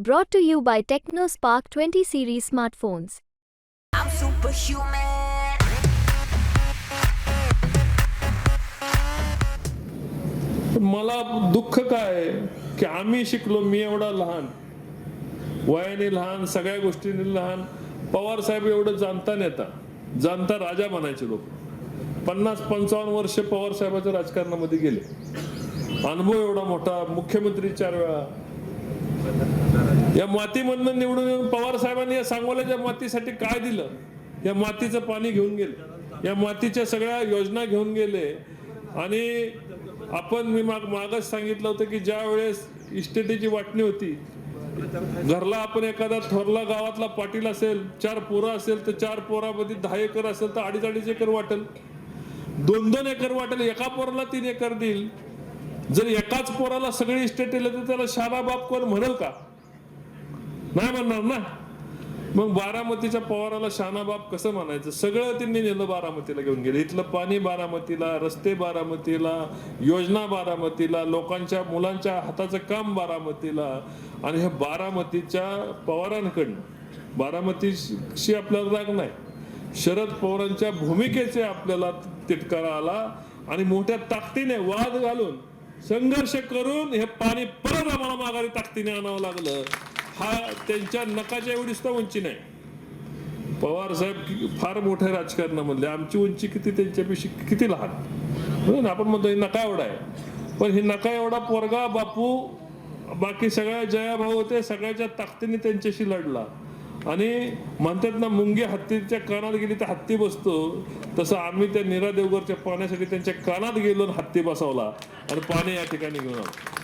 Brought to you by TechnoSpark 20 series smartphones. I'm superhuman. मला दुःख काय आहे की आम्ही शिकलो मी एवढा लहान. वयाने लहान सगळ्या गोष्टींनी लहान. पवार साहेब एवढं जाणता नेता जाणता राजा म्हणायचे लोक. पन्नास पंचावन्न वर्ष पवार साहेबाच्या राजकारणामध्ये गेले. अनुभव एवढा मोठा मुख्यमंत्री चार वेळा. या मातीमधनं निवडून येऊन पवार साहेबांनी या सांगोल्याच्या मातीसाठी काय दिलं या मातीचं पाणी घेऊन गेले. या मातीच्या सगळ्या योजना घेऊन गेले. आणि आपण मी माग मागच सांगितलं होतं की ज्या वेळेस इस्टेटीची वाटणी होती घरला आपण एखादा थोरला गावातला पाटील असेल चार पोरं असेल तर चार पोरामध्ये दहा एकर असेल तर अडीच अडीच एकर वाटेल. दोन दोन एकर वाटेल एका पोराला तीन एकर देईल. जर एकाच पोराला सगळी इस्टेट दिलं तर त्याला शाराबाप कोण म्हणेल का? नाही म्हणणार ना. मग बारामतीच्या पवाराला शानाबाप कसं म्हणायचं? सगळं त्यांनी नेलं बारामतीला घेऊन गेले. इथलं पाणी बारामतीला रस्ते बारामतीला योजना बारामतीला लोकांच्या मुलांच्या हाताचं काम बारामतीला आणि हे बारामतीच्या पवारांकडनं. बारामतीशी आपल्याला राग नाही. शरद पवारांच्या भूमिकेचे आपल्याला तिटकारा आला आणि मोठ्या ताकदीने वाद घालून संघर्ष करून हे पाणी परत आम्हाला माघारी ताकदीने आणावं लागलं. हा त्यांच्या नकाच्या एवढीच तर उंची नाही. पवार साहेब फार मोठ्या राजकारणामधले आमची उंची किती त्यांच्यापेक्षा किती लहान? म्हणून ना, आपण म्हणतो हे नका एवढा आहे. पण हे नका एवढा पोरगा बापू बाकी सगळ्या जया भाऊ होते सगळ्याच्या ताकदीने त्यांच्याशी लढला. आणि म्हणतात ना मुंगी हत्तीच्या कानात गेली तर हत्ती बसतो. तसं आम्ही त्या निरा देवगरच्या पाण्यासाठी त्यांच्या कानात गेलो आणि हत्ती बसवला. आणि पाणी या ठिकाणी घेऊन आलो.